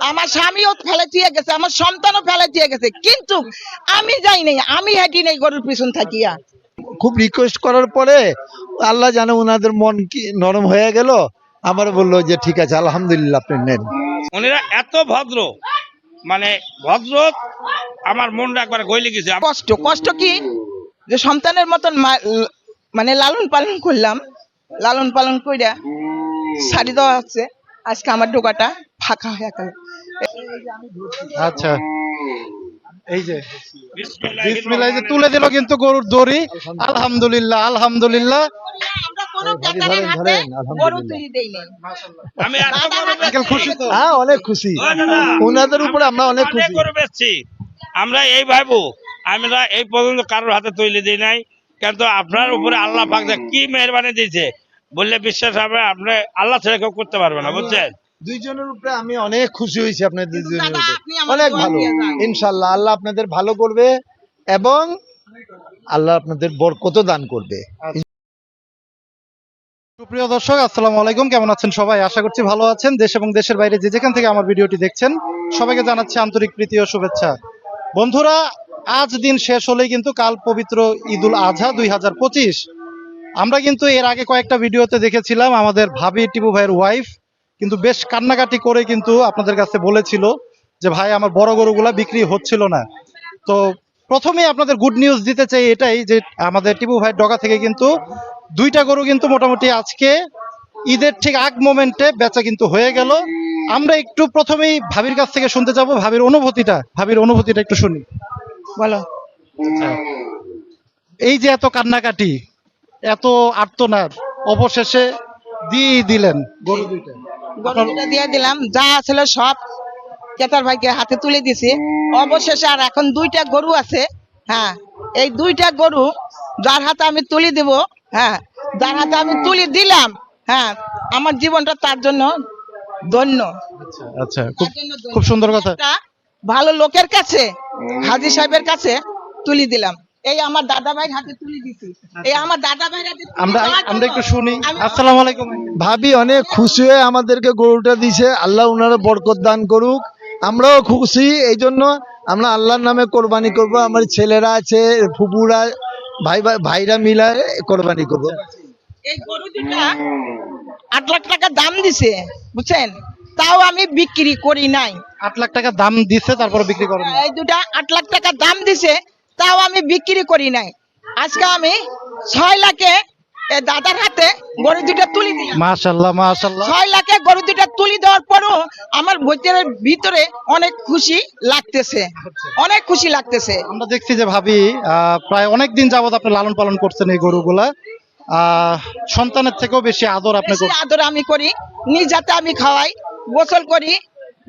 আমার স্বামীও ফেলে দিয়ে গেছে আমার সন্তানও ফেলে দিয়ে গেছে। কিন্তু আমি যাই নাই আমি হেঁটি নেই গরুর পিছন থাকিয়া। খুব রিকোয়েস্ট করার পরে আল্লাহ জানে ওনাদের মন কি নরম হয়ে গেল আমার বলল যে ঠিক আছে আলহামদুলিল্লাহ আপনি নেন। উনিরা এত ভদ্র মানে ভদ্র আমার মনটা একবার গইলে গেছে। কষ্ট কষ্ট কি? যে সন্তানের মতন মা- মানে লালন পালন করলাম লালন পালন কইরা শাড়ি দেওয়া হচ্ছে আজকে আমার ডোকাটা। ফাঁকা হয়ে গেল আচ্ছা। এই যে বিসমিল্লাহ এই যে তুলে দিল কিন্তু গরুর দড়ি। আলহামদুলিল্লাহ আলহামদুলিল্লাহ। আমরা হ্যাঁ এই ভাবো আমরা এই পর্যন্ত কারোর হাতে তৈরি দিই নাই। কিন্তু আপনার উপরে আল্লাহ পাক কি মেহরবানি দিয়েছে বললে বিশ্বাস হবে আপনি আল্লাহ ছেড়ে কেউ করতে পারবে না বুঝছেন? দুইজনের উপরে আমি অনেক খুশি হয়েছি আপনাদের দুইজনের উপরে অনেক ভালো। ইনশাল্লাহ আল্লাহ আপনাদের ভালো করবে এবং আল্লাহ আপনাদের বরকত দান করবে। সুপ্রিয় দর্শক আসসালামু আলাইকুম। কেমন আছেন সবাই? আশা করছি ভালো আছেন। দেশ এবং দেশের বাইরে যে যেখান থেকে আমার ভিডিওটি দেখছেন সবাইকে জানাচ্ছি আন্তরিক প্রীতি ও শুভেচ্ছা। বন্ধুরা আজ দিন শেষ হলেই কিন্তু কাল পবিত্র ঈদুল আজহা দুই হাজার পঁচিশ। আমরা কিন্তু এর আগে কয়েকটা ভিডিওতে দেখেছিলাম আমাদের ভাবি টিপু ভাইয়ের ওয়াইফ কিন্তু বেশ কান্নাকাটি করে কিন্তু আপনাদের কাছে বলেছিল যে ভাই আমার বড় গরুগুলা বিক্রি হচ্ছিল না। তো প্রথমেই আপনাদের গুড নিউজ দিতে চাই এটাই যে আমাদের টিপু ভাইয়ের ডগা থেকে কিন্তু দুইটা গরু কিন্তু মোটামুটি আজকে ঈদের ঠিক আগ মোমেন্টে বেচা কিন্তু হয়ে গেল। আমরা একটু প্রথমেই ভাবির কাছ থেকে শুনতে যাব। ভাবির অনুভূতিটা ভাবির অনুভূতিটা একটু শুনি। বলো। এই যে এত কান্নাকাটি এত আর্তনাদ অবশেষে দিয়ে দিলেন গরু দুইটা। গরুটা দিয়ে দিলাম যা ছিল সব কেতার ভাইকে হাতে তুলে দিছি। অবশেষে আর এখন দুইটা গরু আছে হ্যাঁ এই দুইটা গরু যার হাতে আমি তুলি দিব হ্যাঁ যার হাতে আমি তুলি দিলাম হ্যাঁ আমার জীবনটা তার জন্য ধন্য। আচ্ছা ধন্য। খুব সুন্দর কথা। ভালো লোকের কাছে হাজি সাহেবের কাছে তুলি দিলাম। এই আমার দাদা ভাইয়ের হাতে তুলি দিছি। এই আমার দাদা হাতে আমরা আমরা একটু শুনি। আসসালামু আলাইকুম। ভাবি অনেক খুশি হয়ে আমাদেরকে গরুটা দিছে। আল্লাহ ওনারা বরকত দান করুক। আমরাও খুশি। এই জন্য আমরা আল্লাহর নামে কোরবানি করব। আমার ছেলেরা আছে ফুপুরা ভাই ভাই- ভাইরা মিলা কোরবানি করব। এই গরু দুটা আট লাখ টাকা দাম দিছে বুঝছেন? তাও আমি বিক্রি করি নাই। আট লাখ টাকা দাম দিছে তারপরে বিক্রি করেন। এই দুটা আট লাখ টাকা দাম দিছে তাও আমি বিক্রি করি নাই। আজকে আমি ছয় লাখে দাদার হাতে গরু দুটা তুলি দিলাম। মাশাল্লাহ মাশাল্লাহ ছয় লাখে গরু দুটা তুলি দেওয়ার পরও আমার ভিতরে ভিতরে অনেক খুশি লাগতেছে। অনেক খুশি লাগতেছে। আমরা দেখছি যে ভাবি আহ, প্রায় অনেক দিন যাবত আপনি লালন পালন করছেন এই গরুগুলা। আহ, সন্তানের থেকেও বেশি আদর আপনি আদর আমি করি নিজ হাতে আমি খাওয়াই গোসল করি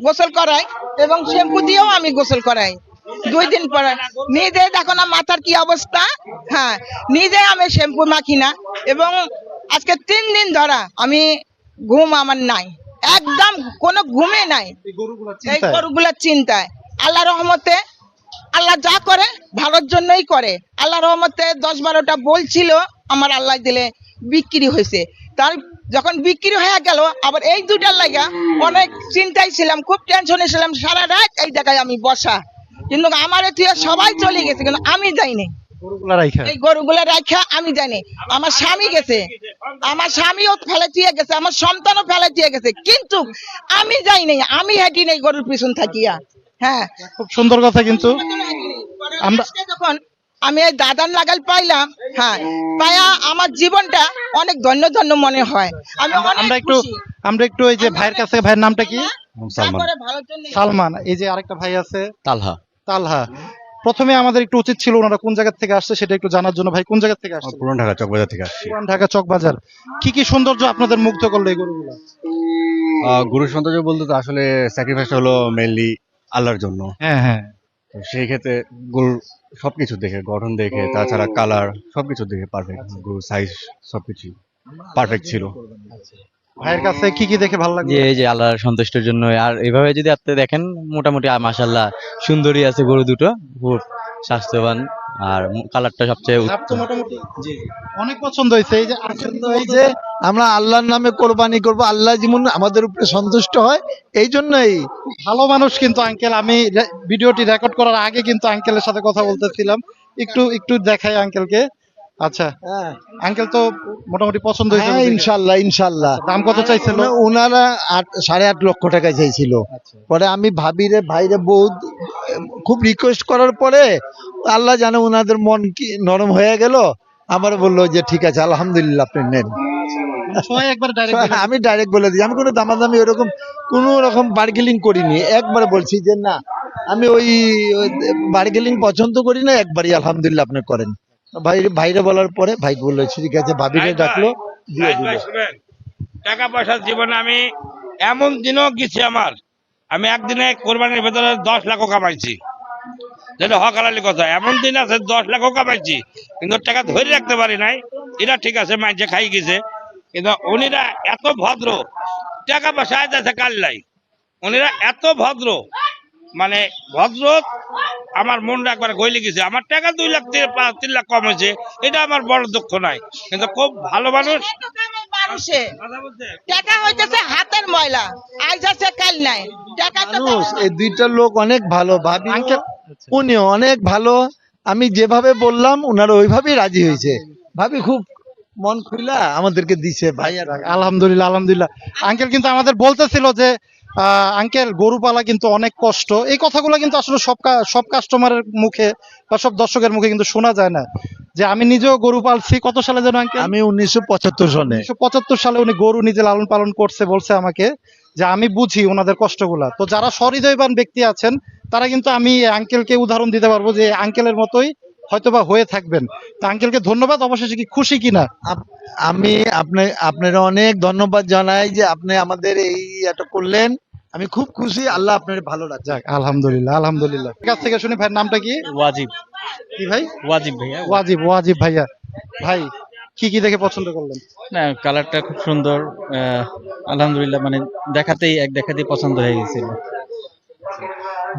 গোসল করাই এবং শ্যাম্পু দিয়েও আমি গোসল করাই। দুই দিন পরে। নিজে দেখো না মাথার কি অবস্থা। হ্যাঁ নিজে আমি শ্যাম্পু মাখি না। এবং আজকে তিন দিন ধরা আমি ঘুম আমার নাই। একদম কোনো ঘুমে নাই। এই গরুগুলা গরুগুলার চিন্তায়। আল্লাহ রহমতে আল্লাহ যা করে ভালোর জন্যই করে। আল্লাহ রহমতে দশ বারোটা বলছিল আমার আল্লাহ দিলে বিক্রি হয়েছে। তার যখন বিক্রি হয়ে গেল আবার এই দুটার লাগা অনেক চিন্তায় ছিলাম খুব টেনশনে ছিলাম সারা রাত এই জায়গায় আমি বসা। কিন্তু আমার তুই সবাই চলে গেছে কিন্তু আমি যাইনি এই গরুগুলা রাখা আমি জানি আমার স্বামী গেছে। আমার স্বামীও ফেলে দিয়ে গেছে আমার সন্তানও ফেলে দিয়ে গেছে কিন্তু আমি যাই নাই আমি হেঁটি নেই গরুর পিছন থাকিয়া। হ্যাঁ। খুব সুন্দর কথা কিন্তু। আমরা- আমরা যখন আমি এই দাদান লাগাল পাইলাম হ্যাঁ পায়া আমার জীবনটা অনেক ধন্য ধন্য মনে হয়। আমি আমরা- একটু আমরা একটু এই যে ভাইয়ের কাছে ভাইয়ের নামটা কি? যা করে ভালোর জন্যই। সালমান এই যে আরেকটা ভাই আছে। তালহা। তালহা প্রথমে আমাদের একটু উচিত ছিল ওনারা কোন জায়গা থেকে আসছে সেটা একটু জানার জন্য। ভাই কোন জায়গা থেকে আসছে? পুরান ঢাকা চকবাজার থেকে আসছি। পুরান ঢাকা চকবাজার। কি কি সৌন্দর্য আপনাদের মুগ্ধ করল এই গরুগুলো? গুরু সৌন্দর্য বলতে তো আসলে স্যাক্রিফাইস হলো মেইনলি আল্লাহর জন্য। হ্যাঁ হ্যাঁ। তো সেই ক্ষেত্রে গরুর সবকিছু দেখে গঠন দেখে তাছাড়া কালার সবকিছু দেখে পারফেক্ট গরুর সাইজ সবকিছু পারফেক্ট ছিল। ভাইয়ের কাছে কি কি দেখে ভালো যে লাগছে এই যে আল্লাহর সন্তুষ্টের জন্য। আর এইভাবে যদি আপনি দেখেন মোটামুটি মাসাল্লাহ সুন্দরী আছে গরু দুটো। খুব স্বাস্থ্যবান। আর কালারটা সবচেয়ে। মোটামুটি অনেক পছন্দ হয়েছে। এই যে পছন্দ হয়েছে আমরা আল্লাহর নামে কোরবানি করব আল্লাহ যেমন আমাদের উপরে সন্তুষ্ট হয় এই জন্যই ভালো মানুষ কিন্তু আঙ্কেল আমি ভিডিওটি রেকর্ড করার আগে কিন্তু আঙ্কেলের সাথে কথা বলতেছিলাম। একটু একটু দেখাই আঙ্কেলকে আচ্ছা। হ্যাঁ। আঙ্কেল তো মোটামুটি পছন্দ হয়েছে হ্যাঁ, ইনশাল্লাহ ইনশাল্লাহ। দাম কত চাইছিল? উনারা আট সাড়ে আট লক্ষ টাকা চাইছিল। আচ্ছা। পরে আমি ভাবিরে ভাইরে বহুত খুব রিকোয়েস্ট করার পরে আল্লাহ জানে ওনাদের মন কি নরম হয়ে গেল। আমার বলল যে ঠিক আছে আলহামদুলিল্লাহ আপনি নেন। আমি ডাইরেক্ট বলে দিই। আমি কোনো দামাদামি ওরকম কোনো রকম বার্গেলিং করিনি। একবার বলছি যে না আমি ওই বার্গেলিং পছন্দ করি না একবারই আলহামদুলিল্লাহ আপনি করেন। ভাই ভাইরে বলার পরে ভাই বলল ঠিক আছে ভাবিরে ডাকলো দিয়ে দিল। টাকা পয়সার জীবনে আমি এমন দিনও গেছি আমার আমি একদিনে কোরবানির ভেতরে দশ লাখও কামাইছি। যেটা হকালালি কথা এমন দিন আছে দশ লাখও কামাইছি কিন্তু টাকা ধরে রাখতে পারি নাই। এটা ঠিক আছে মাইছে খাই গেছে কিন্তু উনিরা এত ভদ্র টাকা পয়সা যাচ্ছে কাল্লাই উনিরা এত ভদ্র মানে ভদ্র আমার মনটা একবার গইলে গেছে। আমার টাকা দুই লাখ থেকে পাঁচ তিন লাখ কম হয়েছে। এটা আমার বড় দুঃখ নাই। কিন্তু খুব ভালো মানুষ। মানুষে কথা বলছে টাকা হইতেছে হাতের ময়লা। আজ আছে কাল নাই। টাকা মানুষ এই দুইটা লোক অনেক ভালো ভাবি আঙ্কেল অনেক ভালো। আমি যেভাবে বললাম ওনারা ওইভাবেই রাজি হয়েছে। ভাবি খুব মন খুলা আমাদেরকে দিছে ভাই আর আলহামদুলিল্লাহ আলহামদুলিল্লাহ। আঙ্কেল কিন্তু আমাদের বলতেছিল যে আঙ্কেল গরু পালা কিন্তু অনেক কষ্ট। এই কথাগুলো কিন্তু আসলে সব সব কাস্টমারের মুখে বা সব দর্শকের মুখে কিন্তু শোনা যায় না। যে আমি নিজেও গরু পালছি কত সালে যেন আঙ্কেল? আমি উনিশশো পঁচাত্তর সনে উনিশশো পঁচাত্তর সালে উনি গরু নিজে লালন পালন করছে বলছে আমাকে যে আমি বুঝি ওনাদের কষ্টগুলা। তো যারা সহৃদয়বান ব্যক্তি আছেন তারা কিন্তু আমি আঙ্কেলকে উদাহরণ দিতে পারব যে আঙ্কেলের মতোই হয়তোবা হয়ে থাকবেন। তো আঙ্কেলকে ধন্যবাদ অবশেষে কি খুশি কিনা? আমি আপনি আপনারা অনেক ধন্যবাদ জানাই যে আপনি আমাদের এই এটা করলেন। আমি খুব খুশি আল্লাহ আপনার ভালো রাখছে যাক আলহামদুলিল্লাহ আলহামদুলিল্লাহ। কাছ থেকে শুনি ভাইয়ের নামটা কি? ওয়াজিব। কি ভাই? ওয়াজিব ভাইয়া। ওয়াজিব ওয়াজিব ভাইয়া। ভাই কি কি দেখে পছন্দ করলেন? না কালারটা খুব সুন্দর আহ, আলহামদুলিল্লাহ মানে দেখাতেই এক দেখাতেই পছন্দ হয়ে গেছিল।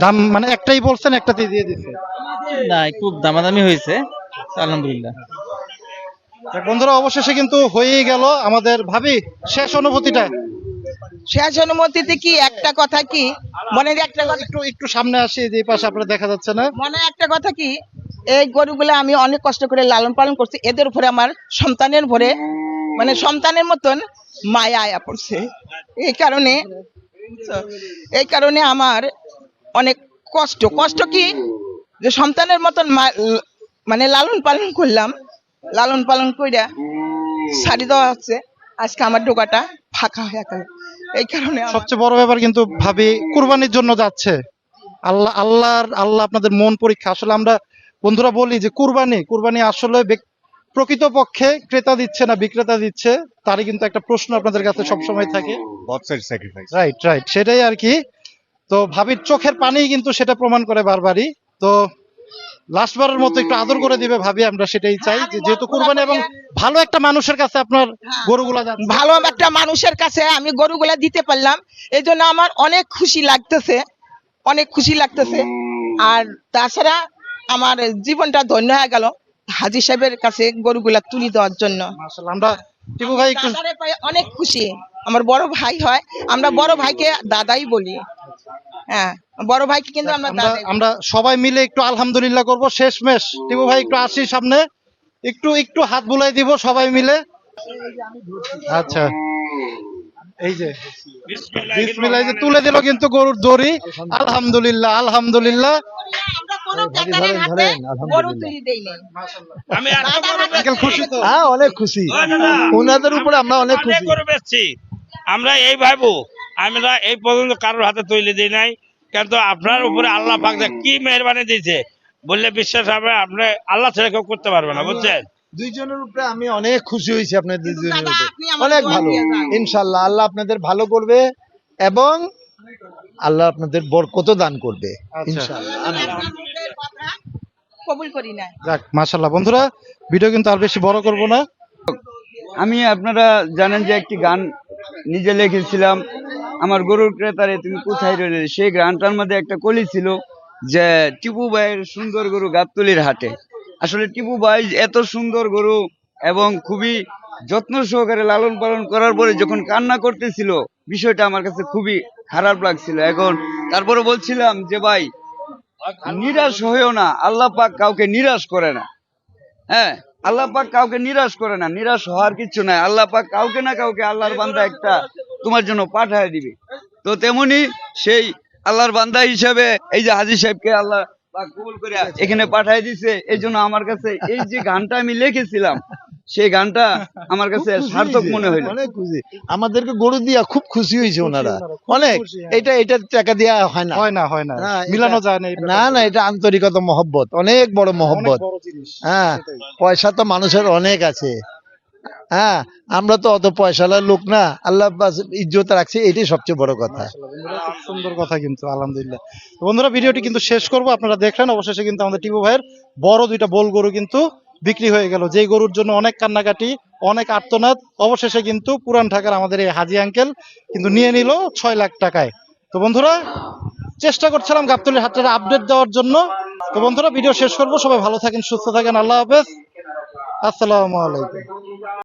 দাম মানে একটাই বলছেন একটাতেই দিয়ে দিচ্ছে না একটু দামাদামি হয়েছে আলহামদুলিল্লাহ। বন্ধুরা অবশেষে কিন্তু হয়েই গেল আমাদের ভাবি শেষ অনুভূতিটা। শেষ অনুমতিতে কি একটা কথা কি? মনে একটা কথা একটু একটু সামনে আসি যে পাশে আপনার দেখা যাচ্ছে না। মনে একটা কথা কি? এই গরুগুলো আমি অনেক কষ্ট করে লালন পালন করছি এদের উপরে আমার সন্তানের ভরে মানে সন্তানের মতন মায়া আয়া পড়ছে। এই কারণে এই কারণে আমার অনেক কষ্ট। কষ্ট কি? যে সন্তানের মতন মানে লালন পালন করলাম। লালন পালন কইরা ছাড়ি দেওয়া হচ্ছে। আজকে আমার ডোকাটা ফাঁকা হয়ে গেল। এই কারণে সবচেয়ে বড় ব্যাপার কিন্তু ভাবি কুরবানির জন্য যাচ্ছে। আল্লাহ আল্লাহর আল্লাহ আপনাদের মন পরীক্ষা। আসলে আমরা বন্ধুরা বলি যে কুরবানি কুরবানি আসলে ব্যক- প্রকৃতপক্ষে ক্রেতা দিচ্ছে না বিক্রেতা দিচ্ছে তারই কিন্তু একটা প্রশ্ন আপনাদের কাছে সবসময় থাকে। রাইট রাইট সেটাই আর কি। তো ভাবির চোখের পানি কিন্তু সেটা প্রমাণ করে বারবারই। তো লাস্ট বারের মতো একটু আদর করে দিবে ভাবি আমরা সেটাই চাই। যেহেতু কুরবানি এবং ভালো একটা মানুষের কাছে আপনার গরুগুলা ভালো একটা মানুষের কাছে আমি গরুগুলা দিতে পারলাম। এই জন্য আমার অনেক খুশি লাগতেছে অনেক খুশি লাগতেছে। আর তাছাড়া আমার জীবনটা ধন্য হয়ে গেল হাজি সাহেবের কাছে গরুগুলা তুলি দেওয়ার জন্য। আমরা টিপু ভাই অনেক খুশি। আমার বড় ভাই হয় আমরা বড় ভাইকে দাদাই বলি। হ্যাঁ বড় ভাইকে কিন্তু আমরা আমরা সবাই মিলে একটু আলহামদুলিল্লাহ করব শেষ মেশ টিপু ভাই একটু আসি সামনে। একটু একটু হাত বুলাই দিব সবাই মিলে। আচ্ছা। এই যে বিসমিল্লাহ এই যে তুলে দিল কিন্তু গরুর দড়ি। আলহামদুলিল্লাহ আলহামদুলিল্লাহ। আমরা ভাবি হ্যাঁ অনেক খুশি। ওনাদের উপরে আমরা অনেক অনেক খুশি। গরু আমরা এই ভাইবো। আমরা এই পর্যন্ত কারোর হাতে তৈরি দিই নাই। কিন্তু আপনার উপরে আল্লাহ পাক কি মেহরবানি দিয়েছে বললে বিশ্বাস হবে আপনি আল্লাহ ছেড়ে কেউ করতে পারবে না বুঝছেন? দুইজনের উপরে আমি অনেক খুশি হয়েছি আপনাদের দুইজনের উপরে। অনেক ভালো। ইনশাল্লাহ আল্লাহ আপনাদের ভালো করবে এবং আল্লাহ আপনাদের বরকত দান করবে। আচ্ছা। যাক বন্ধুরা ভিডিও কিন্তু আর বেশি বড় করব না। আমি আপনারা জানেন যে একটি গান নিজে লিখেছিলাম। আমার গরুর ক্রেতারে তুমি কোথায় রইলে সেই গানটার মধ্যে একটা কলি ছিল যে টিপু ভাইয়ের সুন্দর গরু গাবতলির হাটে। আসলে টিপু ভাই এত সুন্দর গরু এবং খুবই যত্ন সহকারে লালন পালন করার পরে যখন কান্না করতেছিল, বিষয়টা আমার কাছে খুবই খারাপ লাগছিল। এখন তারপরে বলছিলাম যে, ভাই, নিরাশ হয়েও না। আল্লাহ পাক কাউকে নিরাশ করে না। হ্যাঁ আল্লাহ পাক কাউকে নিরাশ করে না। নিরাশ হওয়ার কিছু নাই। আল্লাহ পাক কাউকে না কাউকে আল্লাহর বান্দা একটা তোমার জন্য পাঠায় দিবে। তো তেমনি সেই আল্লাহর বান্দা হিসাবে এই যে হাজি সাহেবকে আল্লাহ কবুল করে এখানে পাঠায় দিছে এই জন্য আমার কাছে এই যে গানটা আমি লিখেছিলাম সেই গানটা আমার কাছে সার্থক মনে হইল। অনেক খুশি। আমাদেরকে গরু দিয়া খুব খুশি হয়েছে ওনারা। অনেক হ্যাঁ। এটা এটা টাকা দেওয়া হয় না। হয় না হয় না। না, মিলানো যায় না না না এটা আন্তরিকতা মহব্বত অনেক বড় অনেক মহব্বত। হ্যাঁ পয়সা তো মানুষের অনেক আছে। হ্যাঁ আমরা তো অত পয়সালার লোক না। আল্লাহ ইজ্জত রাখছে, এটাই সবচেয়ে বড় কথা। সুন্দর কথা কিন্তু, আলহামদুলিল্লাহ। বন্ধুরা, ভিডিওটি কিন্তু শেষ করব। আপনারা দেখলেন, অবশেষে কিন্তু আমাদের টিপু ভাইয়ের বড় দুইটা বোল গরু কিন্তু বিক্রি হয়ে গেল। যেই গরুর জন্য অনেক কান্নাকাটি, অনেক আর্তনাদ, অবশেষে কিন্তু পুরান ঢাকার আমাদের এই হাজি আঙ্কেল কিন্তু নিয়ে নিল ছয় লাখ টাকায়। তো বন্ধুরা, চেষ্টা করছিলাম গাবতলির হাটের আপডেট দেওয়ার জন্য। তো বন্ধুরা, ভিডিও শেষ করব। সবাই ভালো থাকেন, সুস্থ থাকেন। আল্লাহ হাফেজ। আসসালামু আলাইকুম।